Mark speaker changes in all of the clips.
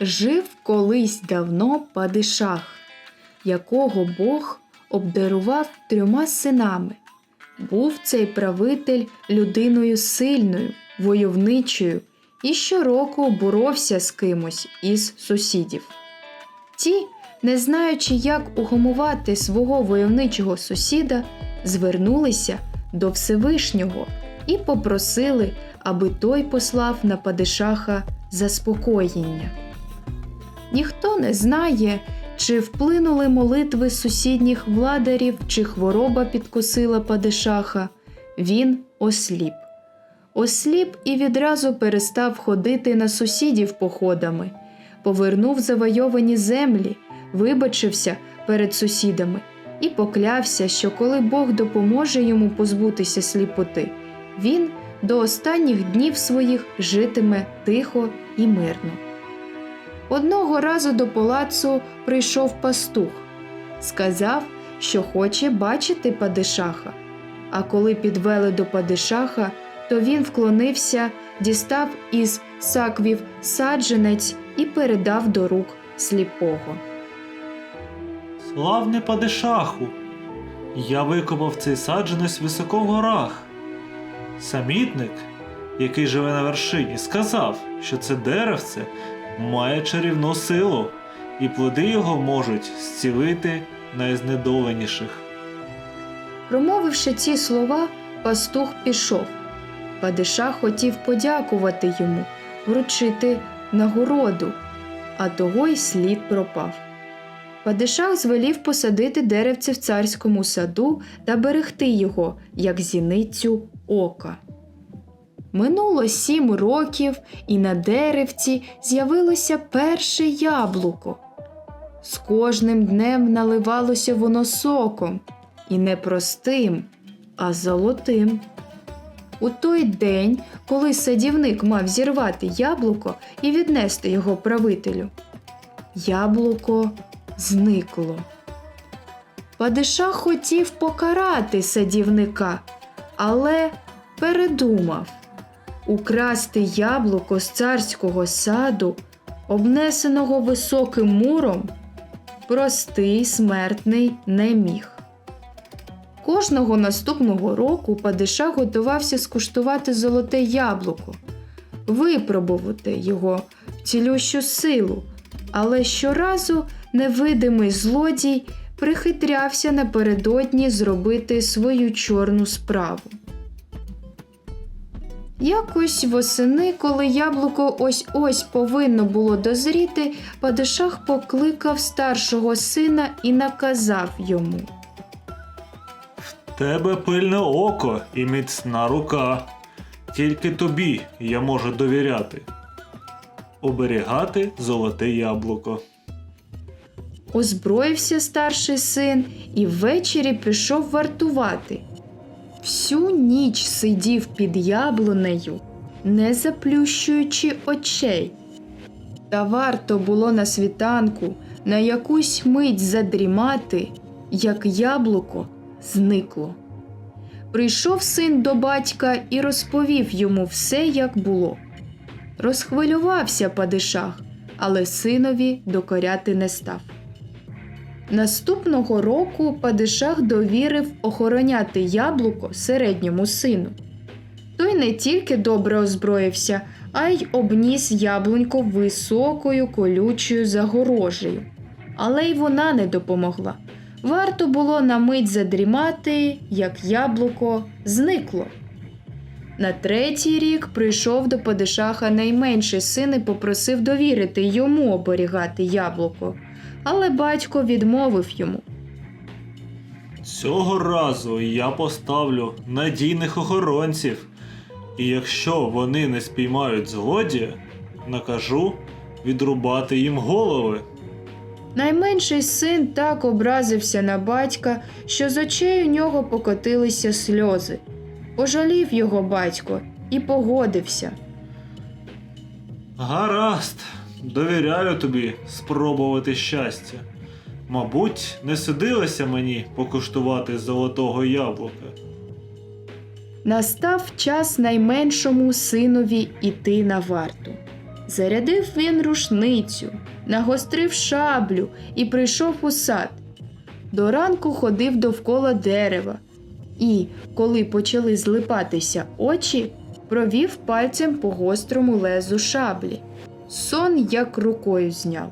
Speaker 1: Жив колись давно падишах, якого Бог обдарував трьома синами. Був цей правитель людиною сильною, войовничою і щороку боровся з кимось із сусідів. Ті, не знаючи, як угамувати свого войовничого сусіда, звернулися до Всевишнього і попросили, аби той послав на падишаха заспокоєння. Ніхто не знає, чи вплинули молитви сусідніх владарів, чи хвороба підкосила падишаха. Він осліп. Осліп і відразу перестав ходити на сусідів походами, повернув завойовані землі, вибачився перед сусідами і поклявся, що коли Бог допоможе йому позбутися сліпоти, він до останніх днів своїх житиме тихо і мирно. Одного разу до палацу прийшов пастух, сказав, що хоче бачити падишаха. А коли підвели до падишаха, то він вклонився, дістав із саквів саджанець і передав до рук сліпого.
Speaker 2: Славне падишаху! Я викопав цей саджанець високо в горах. Самітник, який живе на вершині, сказав, що це деревце має чарівну силу, і плоди його можуть зцілити найзнедоленіших.
Speaker 1: Промовивши ці слова, пастух пішов. Падиша хотів подякувати йому, вручити нагороду, а того й слід пропав. Падишах звелів посадити деревце в царському саду та берегти його, як зіницю ока. Минуло сім років, і на деревці з'явилося перше яблуко. З кожним днем наливалося воно соком, і не простим, а золотим. У той день, коли садівник мав зірвати яблуко і віднести його правителю, яблуко зникло. Падиша хотів покарати садівника, але передумав украсти яблуко з царського саду, обнесеного високим муром, простий смертний не міг. Кожного наступного року Падиша готувався скуштувати золоте яблуко, випробувати його в цілющу силу, але щоразу невидимий злодій прихитрявся напередодні зробити свою чорну справу. Якось восени, коли яблуко ось ось повинно було дозріти, Падишах покликав старшого сина і наказав йому.
Speaker 2: В Тебе пильне око і міцна рука. Тільки тобі я можу довіряти. Оберігати золоте яблуко.
Speaker 1: Озброївся старший син і ввечері пішов вартувати. Всю ніч сидів під яблунею, не заплющуючи очей. Та варто було на світанку на якусь мить задрімати, як яблуко зникло. Прийшов син до батька і розповів йому все, як було. Розхвилювався падишах, але синові докоряти не став. Наступного року Падишах довірив охороняти яблуко середньому сину. Той не тільки добре озброївся, а й обніс яблунько високою колючою загорожею. Але й вона не допомогла. Варто було на мить задрімати, як яблуко зникло. На третій рік прийшов до Падишаха найменший син і попросив довірити йому оберігати яблуко але батько відмовив йому.
Speaker 2: Цього разу я поставлю надійних охоронців, і якщо вони не спіймають злодія, накажу відрубати їм голови.
Speaker 1: Найменший син так образився на батька, що з очей у нього покотилися сльози. Пожалів його батько і погодився.
Speaker 2: Гаразд, довіряю тобі спробувати щастя. Мабуть, не судилося мені покуштувати золотого яблука.
Speaker 1: Настав час найменшому синові іти на варту. Зарядив він рушницю, нагострив шаблю і прийшов у сад. До ранку ходив довкола дерева, і, коли почали злипатися очі, провів пальцем по гострому лезу шаблі. Сон як рукою зняв.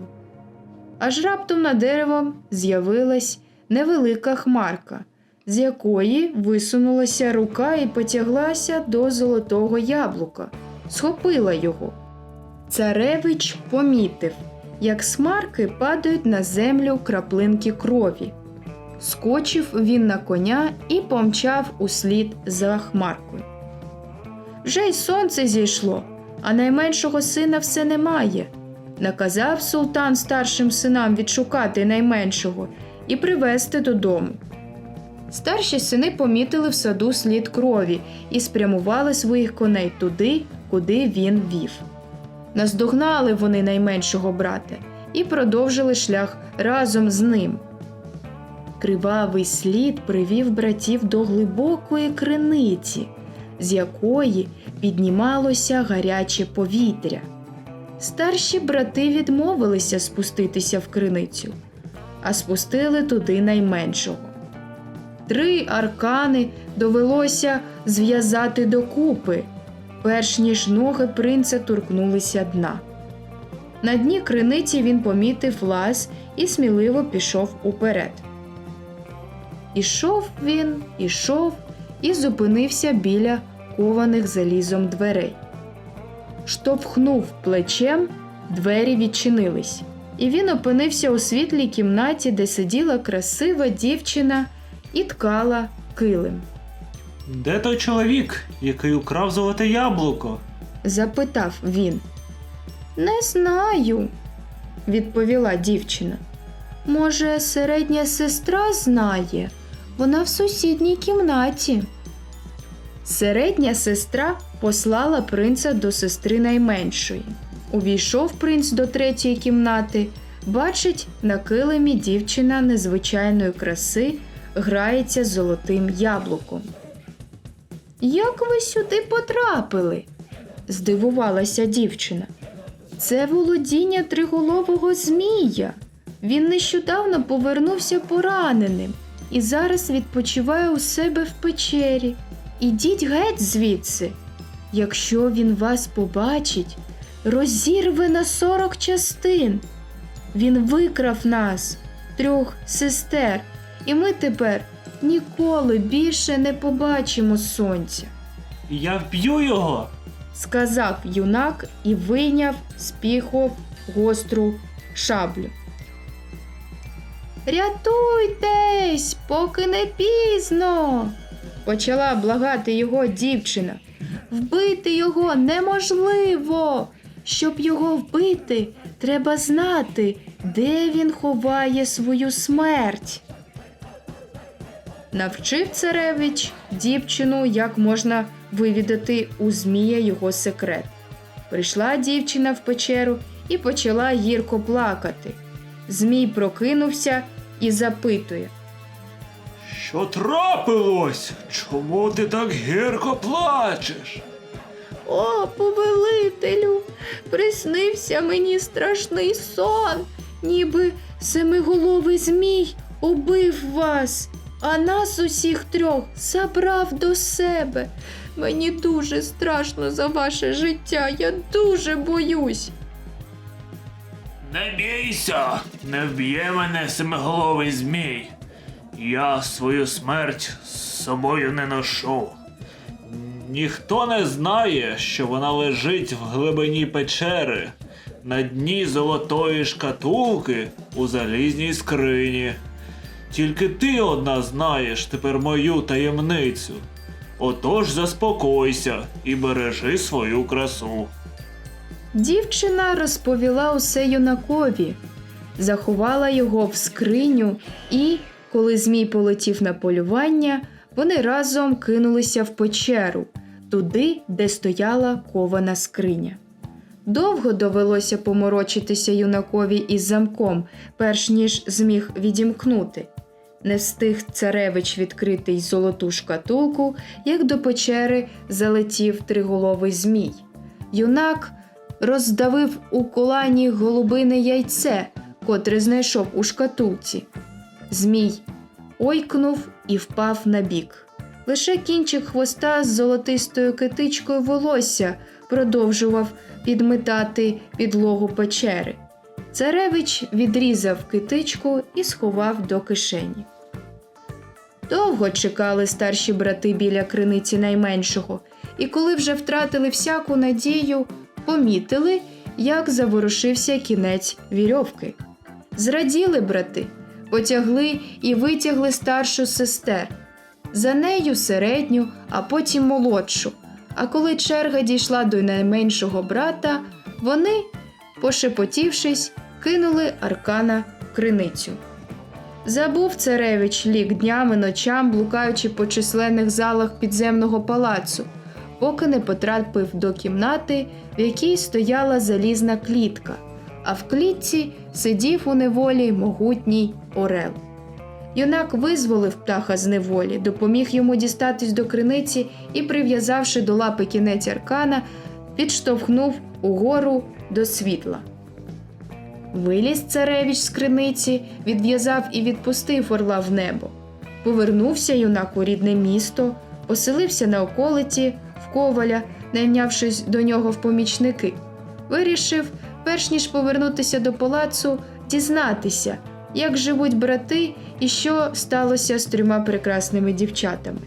Speaker 1: Аж раптом над деревом з'явилась невелика хмарка, з якої висунулася рука і потяглася до золотого яблука, схопила його. Царевич помітив, як з хмарки падають на землю краплинки крові. Скочив він на коня і помчав услід за хмаркою. Вже й сонце зійшло, а найменшого сина все немає. Наказав султан старшим синам відшукати найменшого і привезти додому. Старші сини помітили в саду слід крові і спрямували своїх коней туди, куди він вів. Наздогнали вони найменшого брата і продовжили шлях разом з ним. Кривавий слід привів братів до глибокої криниці, з якої піднімалося гаряче повітря. Старші брати відмовилися спуститися в криницю, а спустили туди найменшого. Три аркани довелося зв'язати докупи, перш ніж ноги принца торкнулися дна. На дні криниці він помітив лаз і сміливо пішов уперед. Ішов він, ішов і зупинився біля кованих залізом дверей. Штовхнув плечем, двері відчинились, і він опинився у світлій кімнаті, де сиділа красива дівчина і ткала килим.
Speaker 2: Де той чоловік, який украв золоте яблуко?
Speaker 1: Запитав він. Не знаю, відповіла дівчина. Може, середня сестра знає, вона в сусідній кімнаті. Середня сестра послала принца до сестри найменшої. Увійшов принц до третьої кімнати, бачить на килимі дівчина незвичайної краси грається золотим яблуком. Як ви сюди потрапили? здивувалася дівчина. Це володіння триголового змія. Він нещодавно повернувся пораненим і зараз відпочиває у себе в печері. Ідіть геть звідси. Якщо він вас побачить, розірве на сорок частин. Він викрав нас, трьох сестер, і ми тепер ніколи більше не побачимо сонця
Speaker 2: Я вб'ю його.
Speaker 1: сказав юнак і вийняв з піхов гостру шаблю. Рятуйтесь, поки не пізно, почала благати його дівчина. Вбити його неможливо. Щоб його вбити, треба знати, де він ховає свою смерть. Навчив царевич дівчину, як можна вивідати у Змія його секрет. Прийшла дівчина в печеру і почала гірко плакати. Змій прокинувся і запитує.
Speaker 2: Що трапилось? Чому ти так гірко плачеш?
Speaker 1: О, повелителю, приснився мені страшний сон, ніби семиголовий змій убив вас, а нас усіх трьох забрав до себе. Мені дуже страшно за ваше життя, я дуже боюсь.
Speaker 2: Не бійся, не вб'є мене семиголовий змій. Я свою смерть з собою не ношу. Ніхто не знає, що вона лежить в глибині печери, на дні золотої шкатулки у залізній скрині. Тільки ти одна знаєш тепер мою таємницю. Отож заспокойся і бережи свою красу.
Speaker 1: Дівчина розповіла усе юнакові, заховала його в скриню, і, коли Змій полетів на полювання, вони разом кинулися в печеру, туди, де стояла кована скриня. Довго довелося поморочитися юнакові із замком, перш ніж зміг відімкнути. Не встиг царевич відкрити й золоту шкатулку, як до печери залетів триголовий змій. Юнак роздавив у колані голубине яйце, котре знайшов у шкатулці. Змій ойкнув і впав на бік. Лише кінчик хвоста з золотистою китичкою волосся продовжував підметати підлогу печери. Царевич відрізав китичку і сховав до кишені. Довго чекали старші брати біля криниці найменшого, і коли вже втратили всяку надію, помітили, як заворушився кінець вірьовки. Зраділи брати, потягли і витягли старшу сестер, за нею середню, а потім молодшу. А коли черга дійшла до найменшого брата, вони, пошепотівшись, кинули аркана в криницю. Забув царевич лік днями ночам, блукаючи по численних залах підземного палацу, поки не потрапив до кімнати, в якій стояла залізна клітка, а в клітці сидів у неволі могутній орел. Юнак визволив птаха з неволі, допоміг йому дістатись до криниці і, прив'язавши до лапи кінець аркана, підштовхнув угору до світла. Виліз царевич з криниці, відв'язав і відпустив орла в небо. Повернувся юнак у рідне місто, оселився на околиці в коваля, найнявшись до нього в помічники. Вирішив, перш ніж повернутися до палацу, дізнатися, як живуть брати і що сталося з трьома прекрасними дівчатами.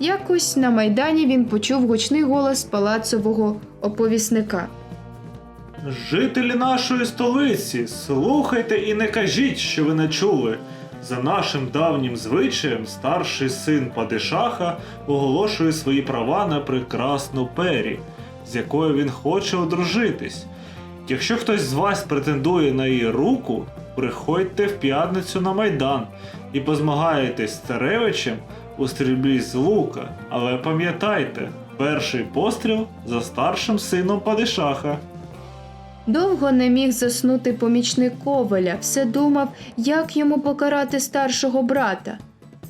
Speaker 1: Якось на майдані він почув гучний голос палацового оповісника.
Speaker 2: Жителі нашої столиці, слухайте і не кажіть, що ви не чули. За нашим давнім звичаєм, старший син Падишаха оголошує свої права на прекрасну пері, з якою він хоче одружитись. Якщо хтось з вас претендує на її руку, приходьте в п'ятницю на майдан і позмагаєтесь з царевичем у стрільбі з лука. Але пам'ятайте, перший постріл за старшим сином Падишаха.
Speaker 1: Довго не міг заснути помічник коваля, все думав, як йому покарати старшого брата.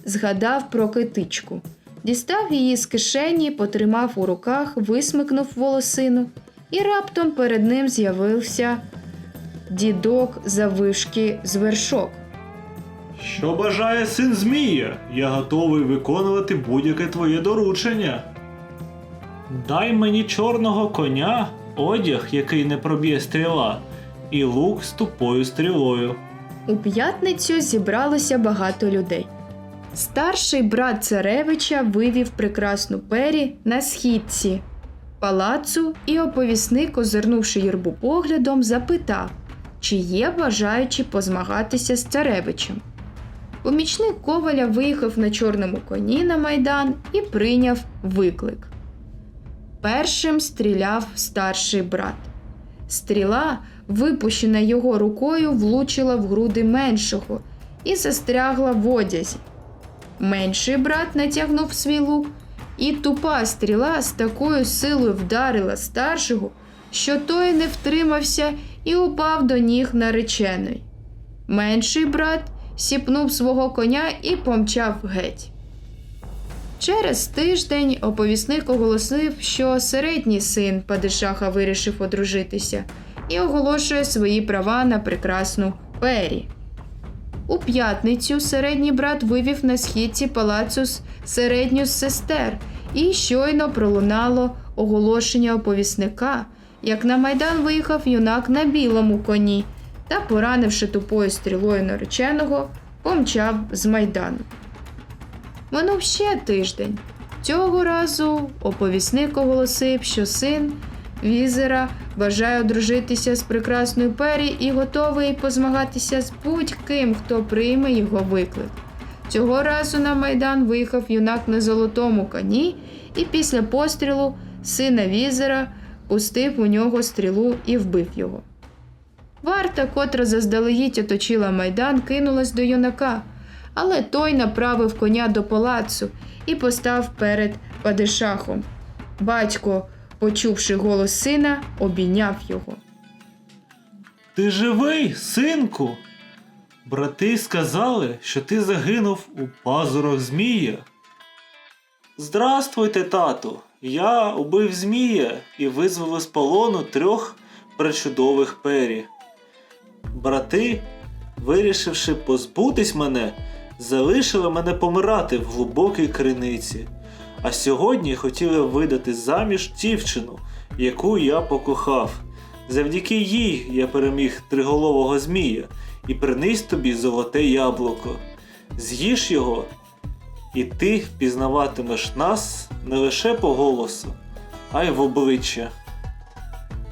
Speaker 1: Згадав про китичку. Дістав її з кишені, потримав у руках, висмикнув волосину, і раптом перед ним з'явився дідок завишки з вершок.
Speaker 2: Що бажає син Змія? Я готовий виконувати будь-яке твоє доручення. Дай мені чорного коня, одяг, який не проб'є стріла, і лук з тупою стрілою.
Speaker 1: У п'ятницю зібралося багато людей. Старший брат царевича вивів прекрасну пері на східці палацу, і оповісник, озирнувши юрбу поглядом, запитав, чи є бажаючі позмагатися з царевичем. Помічник коваля виїхав на чорному коні на майдан і прийняв виклик. Першим стріляв старший брат. Стріла, випущена його рукою, влучила в груди меншого і застрягла в одязі. Менший брат натягнув свій лук, і тупа стріла з такою силою вдарила старшого, що той не втримався і упав до ніг нареченої. Менший брат сіпнув свого коня і помчав геть. Через тиждень оповісник оголосив, що середній син Падишаха вирішив одружитися і оголошує свої права на прекрасну пері. У п'ятницю середній брат вивів на східці палацу середню з сестер, і щойно пролунало оголошення оповісника, як на майдан виїхав юнак на білому коні та, поранивши тупою стрілою нареченого, помчав з майдану. Минув ще тиждень. Цього разу оповісник оголосив, що син візера бажає одружитися з прекрасною пері і готовий позмагатися з будь-ким, хто прийме його виклик. Цього разу на майдан виїхав юнак на золотому коні, і після пострілу сина візера пустив у нього стрілу і вбив його. Варта, котра заздалегідь оточила майдан, кинулась до юнака, але той направив коня до палацу і постав перед падишахом. Батько, почувши голос сина, обійняв його.
Speaker 2: Ти живий, синку? Брати сказали, що ти загинув у пазурах Змія. Здравствуйте, тату. Я убив Змія і визволив з полону трьох пречудових пері. Брати, вирішивши позбутись мене, залишили мене помирати в глибокій криниці. А сьогодні хотіли видати заміж дівчину, яку я покохав. Завдяки їй я переміг триголового змія і приніс тобі золоте яблуко. З'їж його, і ти впізнаватимеш нас не лише по голосу, а й в обличчя.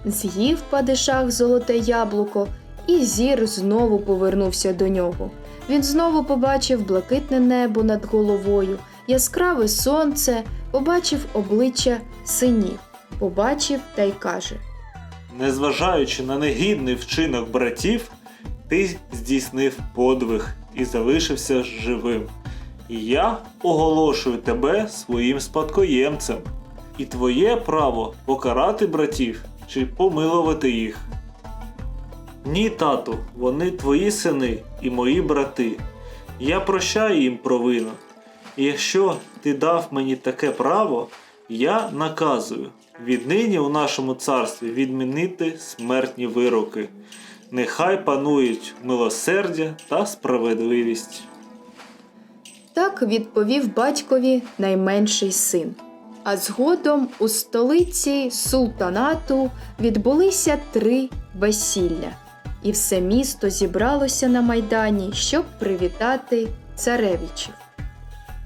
Speaker 1: З'їв падишах золоте яблуко, і зір знову повернувся до нього. Він знову побачив блакитне небо над головою, яскраве сонце, побачив обличчя синів, побачив та й каже.
Speaker 2: Незважаючи на негідний вчинок братів, ти здійснив подвиг і залишився живим. І я оголошую тебе своїм спадкоємцем, і твоє право покарати братів чи помилувати їх. Ні, тату, вони твої сини і мої брати. Я прощаю їм провину. І якщо ти дав мені таке право, я наказую віднині у нашому царстві відмінити смертні вироки. Нехай панують милосердя та справедливість.
Speaker 1: Так відповів батькові найменший син. А згодом у столиці султанату відбулися три весілля, і все місто зібралося на майдані, щоб привітати царевичів.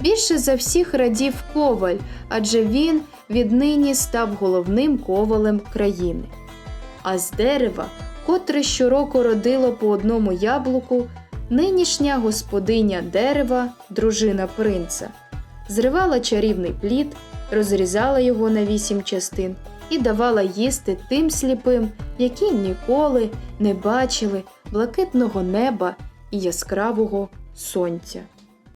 Speaker 1: Більше за всіх радів коваль, адже він віднині став головним ковалем країни. А з дерева, котре щороку родило по одному яблуку, нинішня господиня дерева, дружина принца, зривала чарівний плід, розрізала його на вісім частин і давала їсти тим сліпим, які ніколи не бачили блакитного неба і яскравого сонця.